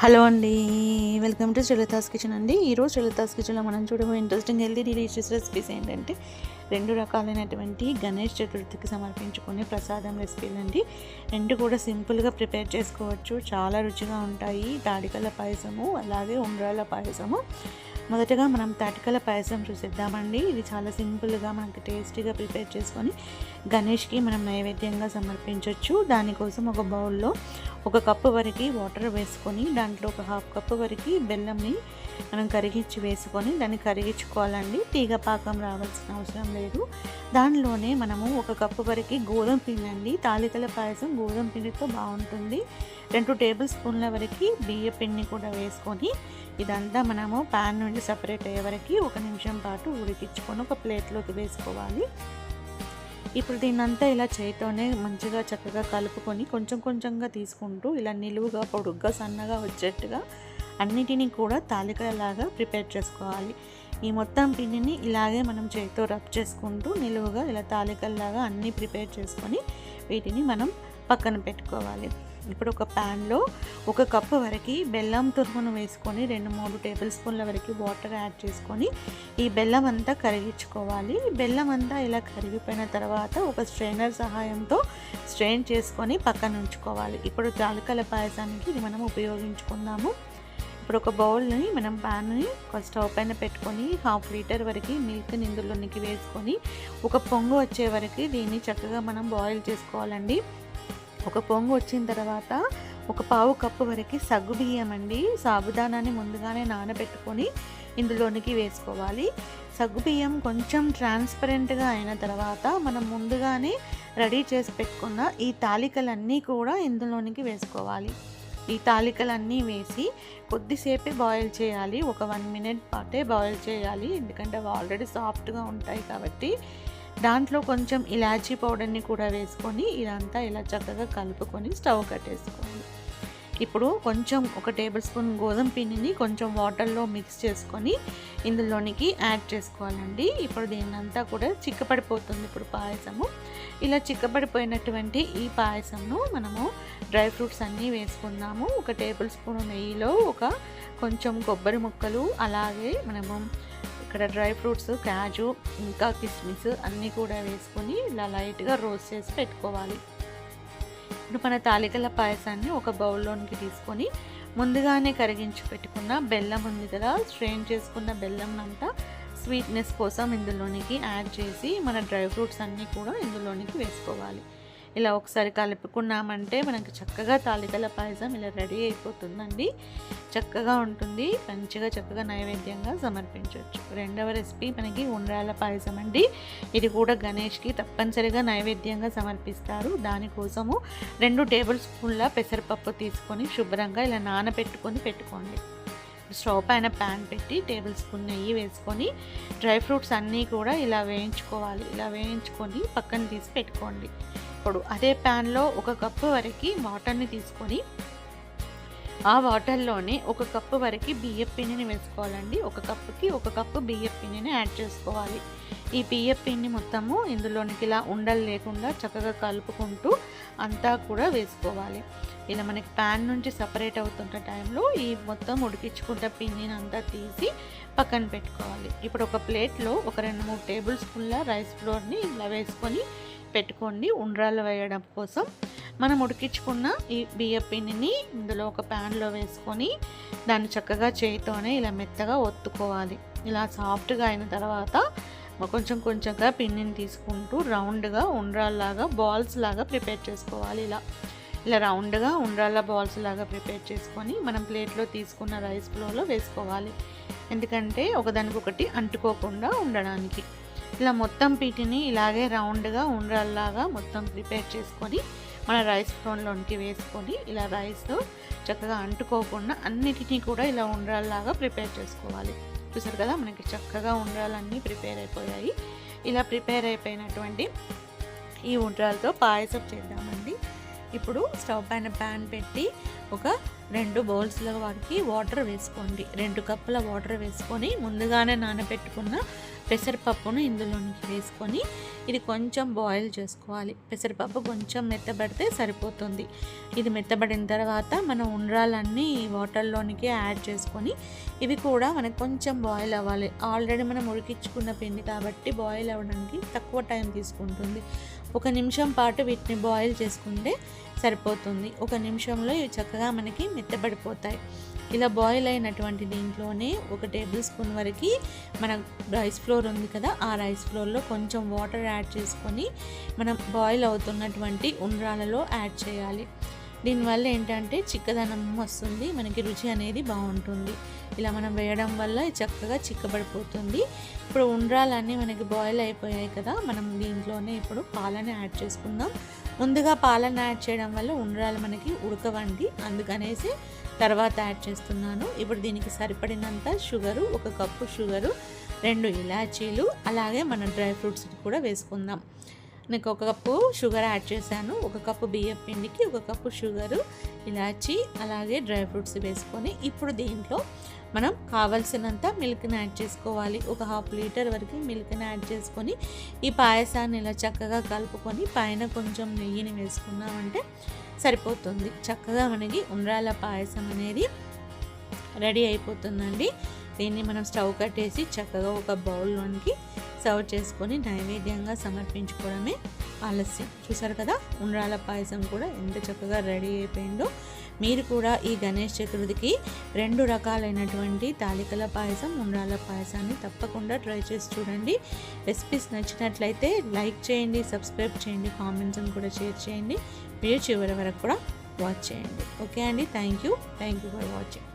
Hello అండి welcome to Srilatha's kitchen అండి. ఈరోజు శ్రీలతాస్ కిచెన్లో మనం చూడబోయే ఇంట్రెస్టింగ్ హెల్దీ డిలీషియస్ రెసిపీస్ ఏంటంటే రెండు రకాలైనటువంటి గణేష్ చతుర్థికి సమర్పించుకునే ప్రసాదం రెసిపీలు అండి. రెండు కూడా సింపుల్గా ప్రిపేర్ చేసుకోవచ్చు. చాలా రుచిగా ఉంటాయి. తాడికల పాయసము అలాగే ఉండ్రాల పాయసము. మొదటగా మనం తాటికల పాయసం చూసేద్దామండి. ఇది చాలా సింపుల్గా మనకి టేస్టీగా ప్రిపేర్ చేసుకొని గణేష్కి మనం నైవేద్యంగా సమర్పించవచ్చు దానికోసం ఒక బౌల్లో ఒక కప్పు వరకు వాటర్ వేసుకొని దాంట్లో ఒక హాఫ్ కప్పు వరకు బెల్లంని మనం కరిగించి వేసుకొని దాన్ని కరిగించుకోవాలండి. తీగ పాకం రావాల్సిన అవసరం లేదు. దానిలోనే మనము ఒక కప్పు వరకు గోధుమ పిండి అండి. తాలికల పాయసం గోధుమ పిండితో బాగుంటుంది. రెండు టేబుల్ స్పూన్ల వరకు బియ్య పిండిని కూడా వేసుకొని ఇదంతా మనము ప్యాన్ నుండి సపరేట్ అయ్యే వరకు ఒక నిమిషం పాటు ఉడికించుకొని ఒక ప్లేట్లోకి వేసుకోవాలి. ఇప్పుడు దీన్నంతా ఇలా చేయితోనే మంచిగా చక్కగా కలుపుకొని కొంచెం కొంచెంగా తీసుకుంటూ ఇలా నిలువుగా పొడుగ్గా సన్నగా వచ్చేట్టుగా అన్నిటినీ కూడా తాలికలాగా ప్రిపేర్ చేసుకోవాలి. ఈ మొత్తం పిండిని ఇలాగే మనం చేతితో రబ్ చేసుకుంటూ నిలువుగా ఇలా తాలికల్లాగా అన్నీ ప్రిపేర్ చేసుకొని వీటిని మనం పక్కన పెట్టుకోవాలి. ఇప్పుడు ఒక ప్యాన్లో ఒక కప్పు వరకు బెల్లం తురుమును వేసుకొని రెండు మూడు టేబుల్ స్పూన్ల వరకు వాటర్ యాడ్ చేసుకొని ఈ బెల్లం అంతా కరిగించుకోవాలి. బెల్లం అంతా ఇలా కరిగిపోయిన తర్వాత ఒక స్ట్రైనర్ సహాయంతో స్ట్రెయిన్ చేసుకొని పక్కన ఉంచుకోవాలి. ఇప్పుడు జాలకల పాయసానికి ఇది మనం ఉపయోగించుకుందాము. ఇప్పుడు ఒక బౌల్ని మనం ప్యాన్ని స్టవ్ పైన పెట్టుకొని హాఫ్ లీటర్ వరకు మిల్క్ ఇందులోనికి వేసుకొని ఒక పొంగు వచ్చే వరకు దీన్ని చక్కగా మనం బాయిల్ చేసుకోవాలండి. ఒక పొంగు వచ్చిన తర్వాత ఒక పావు కప్పు వరకు సగ్గు బియ్యం అండి. సాబుదానాన్ని ముందుగానే నానబెట్టుకొని ఇందులోనికి వేసుకోవాలి. సగ్గు బియ్యం కొంచెం ట్రాన్స్పరెంట్గా అయిన తర్వాత మనం ముందుగానే రెడీ చేసి పెట్టుకున్న ఈ తాలికలన్నీ కూడా ఇందులోనికి వేసుకోవాలి. ఈ తాలికలన్నీ వేసి కొద్దిసేపే బాయిల్ చేయాలి. ఒక వన్ మినిట్ పాటే బాయిల్ చేయాలి. ఎందుకంటే అవి ఆల్రెడీ సాఫ్ట్గా ఉంటాయి కాబట్టి దాంట్లో కొంచెం ఇలాచీ పౌడర్ని కూడా వేసుకొని ఇదంతా ఇలా చక్కగా కలుపుకొని స్టవ్ కట్టేసుకోవాలి. ఇప్పుడు కొంచెం ఒక టేబుల్ స్పూన్ గోధుమ పిండిని కొంచెం వాటర్లో మిక్స్ చేసుకొని ఇందులోనికి యాడ్ చేసుకోవాలండి. ఇప్పుడు దీన్నంతా కూడా చిక్కపడిపోతుంది ఇప్పుడు పాయసము. ఇలా చిక్కబడిపోయినటువంటి ఈ పాయసంను మనము డ్రై ఫ్రూట్స్ అన్నీ వేసుకుందాము. ఒక టేబుల్ స్పూన్ నెయ్యిలో ఒక కొంచెం కొబ్బరి ముక్కలు అలాగే మనము ఇక్కడ డ్రై ఫ్రూట్స్ క్యాజు ఇంకా కిస్మిస్ అన్నీ కూడా వేసుకొని ఇలా లైట్గా రోస్ట్ చేసి పెట్టుకోవాలి. ఇప్పుడు మన తాలికల పాయసాన్ని ఒక బౌల్లోనికి తీసుకొని ముందుగానే కరిగించి పెట్టుకున్న బెల్లం ఉంది కదా స్ట్రెయిన్ చేసుకున్న బెల్లం అంతా స్వీట్నెస్ కోసం ఇందులోనికి యాడ్ చేసి మన డ్రై ఫ్రూట్స్ అన్నీ కూడా ఇందులోనికి వేసుకోవాలి. ఇలా ఒకసారి కలుపుకున్నామంటే మనకి చక్కగా తాలికల పాయసం ఇలా రెడీ అయిపోతుందండి. చక్కగా ఉంటుంది. మంచిగా చక్కగా నైవేద్యంగా సమర్పించవచ్చు. రెండవ రెసిపీ మనకి ఉండ్రాల పాయసం అండి. ఇది కూడా గణేష్కి తప్పనిసరిగా నైవేద్యంగా సమర్పిస్తారు. దానికోసము రెండు టేబుల్ స్పూన్ల పెసరపప్పు తీసుకొని శుభ్రంగా ఇలా నానబెట్టుకొని పెట్టుకోండి. స్టవ్ పైన ప్యాన్ పెట్టి టేబుల్ స్పూన్ నెయ్యి వేసుకొని డ్రై ఫ్రూట్స్ అన్నీ కూడా ఇలా వేయించుకోవాలి. ఇలా వేయించుకొని పక్కన తీసి పెట్టుకోండి. ఇప్పుడు అదే ప్యాన్లో ఒక కప్పు వరకు వాటర్ని తీసుకొని ఆ వాటర్లోనే ఒక కప్పు వరకు బియ్యం పిండిని వేసుకోవాలండి. ఒక కప్పుకి ఒక కప్పు బియ్యం పిండిని యాడ్ చేసుకోవాలి. ఈ బియ్యం పిండి మొత్తము ఇందులోనికి ఇలా ఉండలు లేకుండా చక్కగా కలుపుకుంటూ అంతా కూడా వేసుకోవాలి. ఇలా మనకి ప్యాన్ నుంచి సపరేట్ అవుతున్న టైంలో ఈ మొత్తం ఉడికించుకుంట పిండిని అంతా తీసి పక్కన పెట్టుకోవాలి. ఇప్పుడు ఒక ప్లేట్లో ఒక రెండు మూడు టేబుల్ స్పూన్ల రైస్ ఫ్లోర్ని ఇలా వేసుకొని పెట్టుకోండి ఉండ్రాలు వేయడం కోసం. మనం ఉడికించుకున్న ఈ బియ్య పిండిని ఇందులో ఒక ప్యాన్లో వేసుకొని దాన్ని చక్కగా చేయితోనే ఇలా మెత్తగా ఒత్తుకోవాలి. ఇలా సాఫ్ట్గా అయిన తర్వాత కొంచెం కొంచెంగా పిండిని తీసుకుంటూ రౌండ్గా ఉండ్రాల్లాగా బాల్స్ లాగా ప్రిపేర్ చేసుకోవాలి ఇలా. ఇలా రౌండ్గా ఉండ్రాళ్ళ బాల్స్ లాగా ప్రిపేర్ చేసుకొని మనం ప్లేట్లో తీసుకున్న రైస్ ఫ్లోలో వేసుకోవాలి. ఎందుకంటే ఒకదానికొకటి అంటుకోకుండా ఉండడానికి. ఇలా మొత్తం పీటిని ఇలాగే రౌండ్గా ఉండ్రాల్లాగా మొత్తం ప్రిపేర్ చేసుకొని మన రైస్ ఫ్లోన్లోనికి వేసుకొని ఇలా రైస్ చక్కగా అంటుకోకుండా అన్నిటినీ కూడా ఇలా ఉండ్రాల్లాగా ప్రిపేర్ చేసుకోవాలి. చూసారు కదా మనకి చక్కగా ఉండ్రాలన్నీ ప్రిపేర్ అయిపోయాయి. ఇలా ప్రిపేర్ అయిపోయినటువంటి ఈ ఉండ్రాలతో పాయసం చేద్దామండి. ఇప్పుడు స్టవ్ పైన ప్యాన్ పెట్టి ఒక రెండు బౌల్స్ల వరకు వాటర్ వేసుకోండి. రెండు కప్పుల వాటర్ వేసుకొని ముందుగానే నానబెట్టుకున్న పెసరపప్పును ఇందులోనికి వేసుకొని ఇది కొంచెం బాయిల్ చేసుకోవాలి. పెసరపప్పు కొంచెం మెత్తబడితే సరిపోతుంది. ఇది మెత్తబడిన తర్వాత మనం ఉండ్రాలన్నీ వాటర్లోనికి యాడ్ చేసుకొని ఇవి కూడా మనకు కొంచెం బాయిల్ అవ్వాలి. ఆల్రెడీ మనం ఉడికించుకున్న పిండి కాబట్టి బాయిల్ అవ్వడానికి తక్కువ టైం తీసుకుంటుంది. ఒక నిమిషం పాటు వీటిని బాయిల్ చేసుకుంటే సరిపోతుంది. ఒక నిమిషంలో ఇవి చక్కగా మనకి మెత్తబడిపోతాయి. ఇలా బాయిల్ అయినటువంటి దీంట్లోనే ఒక టేబుల్ స్పూన్ వరకు మన రైస్ ఫ్లోర్ ఉంది కదా ఆ రైస్ ఫ్లోర్లో కొంచెం వాటర్ యాడ్ చేసుకొని మనం బాయిల్ అవుతున్నటువంటి ఉండ్రాలలో యాడ్ చేయాలి. దీనివల్ల ఏంటంటే చిక్కదనం వస్తుంది మనకి రుచి అనేది బాగుంటుంది. ఇలా మనం వేయడం వల్ల చక్కగా చిక్కబడిపోతుంది. ఇప్పుడు ఉండ్రాలన్నీ మనకి బాయిల్ అయిపోయాయి కదా మనం దీంట్లోనే ఇప్పుడు పాలని యాడ్ చేసుకుందాం. ముందుగా పాలను యాడ్ చేయడం వల్ల ఉండ్రాలు మనకి ఉడకవండి. అందుకనేసి తర్వాత యాడ్ చేస్తున్నాను. ఇప్పుడు దీనికి సరిపడినంత షుగరు ఒక కప్పు షుగరు రెండు ఇలాచీలు అలాగే మన డ్రై ఫ్రూట్స్ కూడా వేసుకుందాం. నాకు ఒక కప్పు షుగర్ యాడ్ చేశాను. ఒక కప్పు బియ్యం పిండికి ఒక కప్పు షుగరు ఇలాచి అలాగే డ్రై ఫ్రూట్స్ వేసుకొని ఇప్పుడు దీంట్లో మనం కావలసినంత మిల్క్ని యాడ్ చేసుకోవాలి. ఒక హాఫ్ లీటర్ వరకు మిల్క్ని యాడ్ చేసుకొని ఈ పాయసాన్ని ఇలా చక్కగా కలుపుకొని పైన కొంచెం నెయ్యిని వేసుకున్నామంటే సరిపోతుంది. చక్కగా మనకి ఉండ్రాల పాయసం అనేది రెడీ అయిపోతుందండి. దీన్ని మనం స్టవ్ కట్టేసి చక్కగా ఒక బౌల్లోనికి సర్వ్ చేసుకొని నైవేద్యంగా సమర్పించుకోవడమే ఆలస్యం. చూసారు కదా? ఉండ్రాల పాయసం కూడా ఎంత చక్కగా రెడీ అయిపోయిందో. మీరు కూడా ఈ గణేష్ చతుర్థికి రెండు రకాలైనటువంటి తాలికల పాయసం ఉండ్రాల పాయసాన్ని తప్పకుండా ట్రై చేసి చూడండి. రెసిపీస్ నచ్చినట్లయితే లైక్ చేయండి సబ్స్క్రైబ్ చేయండి కామెంట్స్ని కూడా షేర్ చేయండి. మీరు చివరి వరకు కూడా వాచ్ చేయండి. ఓకే అండి. Thank you. Thank you for watching.